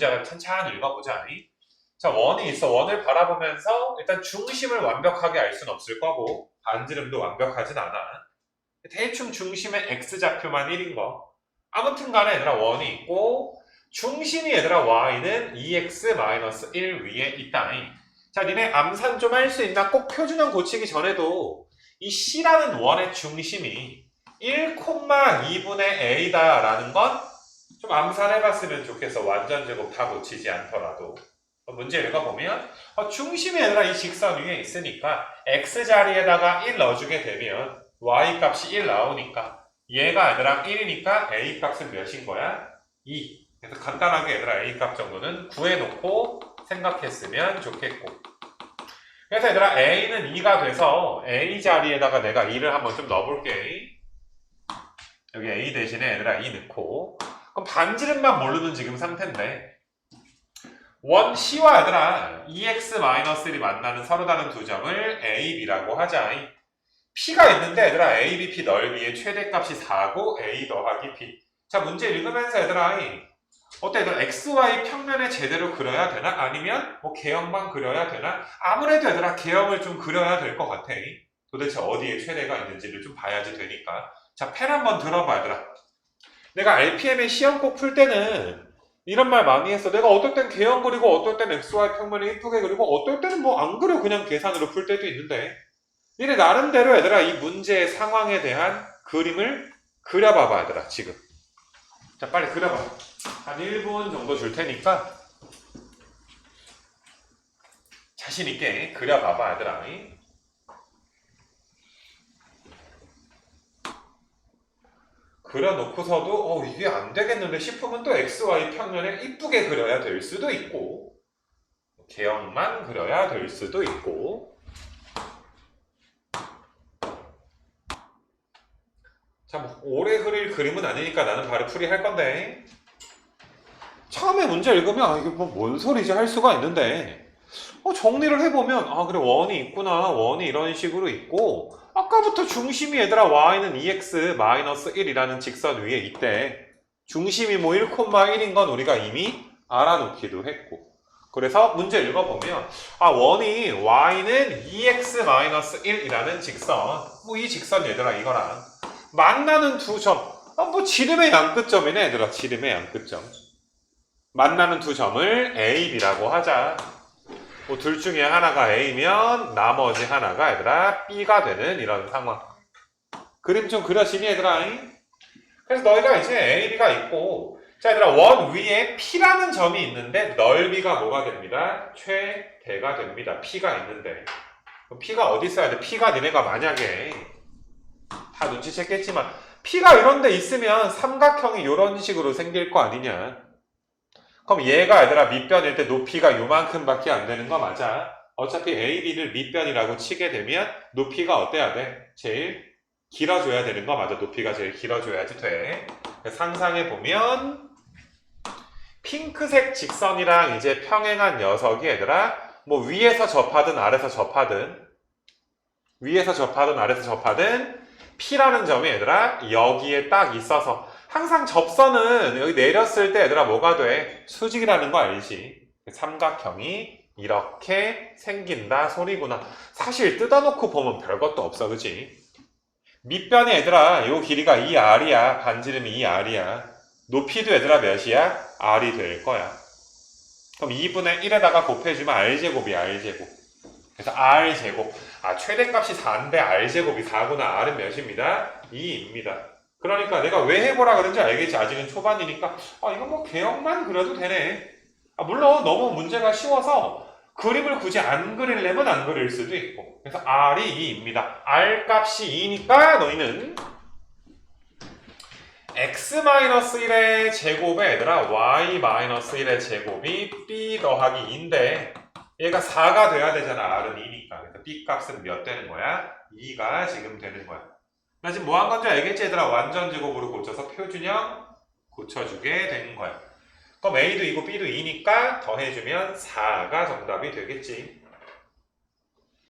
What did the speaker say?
문제가 천천히 읽어보자. 자, 원이 있어. 원을 바라보면서 일단 중심을 완벽하게 알 수는 없을 거고 반지름도 완벽하진 않아. 대충 중심의 x좌표만 1인 거. 아무튼 간에 얘들아 원이 있고 중심이 얘들아 y는 2x-1 위에 있다. 자, 니네 암산 좀 할 수 있나? 꼭 표준형 고치기 전에도 이 c라는 원의 중심이 1,2분의 a다라는 건 좀 암산해봤으면 좋겠어. 완전 제곱 다 고치지 않더라도. 문제 읽어보면 어, 중심이 얘들아 이 직선 위에 있으니까 x 자리에다가 1 넣어주게 되면 y 값이 1 나오니까 얘가 얘들아 1이니까 a 값은 몇인 거야? 2. 그래서 간단하게 얘들아 a 값 정도는 구해놓고 생각했으면 좋겠고 그래서 얘들아 a는 2가 돼서 a 자리에다가 내가 2를 한번 좀 넣어볼게 여기 a 대신에 얘들아 2 넣고 그럼 반지름만 모르는 지금 상태인데 원 C와 얘들아 2x-1이 만나는 서로 다른 두 점을 A, B라고 하자. P가 있는데 얘들아 A, B, P 넓이의 최대값이 4고 A 더하기 P. 자 문제 읽으면서 얘들아 어때 얘들아 XY 평면에 제대로 그려야 되나? 아니면 뭐 개형만 그려야 되나? 아무래도 얘들아 개형을 좀 그려야 될 것 같아. 도대체 어디에 최대가 있는지를 좀 봐야지 되니까. 자 펜 한번 들어봐 얘들아. 내가 RPM의 시험 꼭풀 때는 이런 말 많이 했어. 내가 어떨 땐 개형 그리고 어떨 땐 XY 평면을 이쁘게 그리고 어떨 때는 뭐 안 그려 그냥 계산으로 풀 때도 있는데. 니네 나름대로 얘들아 이 문제의 상황에 대한 그림을 그려봐봐 얘들아 지금. 자 빨리 그려봐. 한 1분 정도 줄 테니까 자신 있게 그려봐봐 얘들아 그려놓고서도 어 이게 안 되겠는데 싶으면 또 XY 평면을 이쁘게 그려야 될 수도 있고 개형만 그려야 될 수도 있고. 참 오래 그릴 그림은 아니니까 나는 바로 풀이할 건데. 처음에 문제 읽으면 아, 이게 뭐 뭔 소리지 할 수가 있는데. 어, 정리를 해보면 아 그래 원이 있구나. 원이 이런 식으로 있고 아까부터 중심이 얘들아 y는 2x-1이라는 직선 위에 있대. 중심이 뭐 1,1인 건 우리가 이미 알아놓기도 했고. 그래서 문제 읽어보면 아 원이 y는 2x-1이라는 직선 뭐 이 직선 얘들아 이거랑 만나는 두 점. 아, 뭐 지름의 양끝점이네 얘들아 지름의 양끝점. 만나는 두 점을 A, B라고 하자. 뭐 둘 중에 하나가 A면 나머지 하나가 얘들아 B가 되는 이런 상황. 그림 좀 그려지니 얘들아? 그래서 너희가 이제 A, B가 있고 자 얘들아 원 위에 P라는 점이 있는데 넓이가 뭐가 됩니다? 최대가 됩니다. P가 있는데 P가 어디 있어야 돼? P가 니네가 만약에 다 눈치챘겠지만 P가 이런 데 있으면 삼각형이 이런 식으로 생길 거 아니냐 그럼 얘가 얘들아 밑변일 때 높이가 요만큼밖에 안 되는 거 맞아. 어차피 AB를 밑변이라고 치게 되면 높이가 어때야 돼? 제일 길어져야 되는 거 맞아. 높이가 제일 길어져야지 돼. 상상해 보면 핑크색 직선이랑 이제 평행한 녀석이 얘들아 뭐 위에서 접하든 아래서 접하든 위에서 접하든 아래서 접하든 P라는 점이 얘들아 여기에 딱 있어서 항상 접선은 여기 내렸을 때 얘들아 뭐가 돼? 수직이라는 거 알지? 삼각형이 이렇게 생긴다 소리구나. 사실 뜯어놓고 보면 별것도 없어, 그지? 밑변에 얘들아 요 길이가 이 R이야. 반지름이 이 R이야. 높이도 얘들아 몇이야? R이 될 거야. 그럼 2분의 1에다가 곱해주면 R제곱이야, R제곱. 그래서 R제곱. 아, 최대값이 4인데 R제곱이 4구나. R은 몇입니다? 2입니다. 그러니까 내가 왜 해보라 그런지 알겠지. 아직은 초반이니까. 아, 이거 뭐 개형만 그려도 되네. 아, 물론 너무 문제가 쉬워서 그림을 굳이 안 그리려면 안 그릴 수도 있고. 그래서 R이 2입니다. R 값이 2니까 너희는 x-1의 제곱에 얘들아 y-1의 제곱이 b 더하기 2인데 얘가 4가 돼야 되잖아. R은 2니까. 그래서 b 값은 몇 되는 거야? 2가 지금 되는 거야. 나 지금 뭐 한 건지 알겠지 얘들아? 완전 제곱으로 고쳐서 표준형 고쳐주게 된 거야. 그럼 A도 2고 B도 2니까 더해주면 4가 정답이 되겠지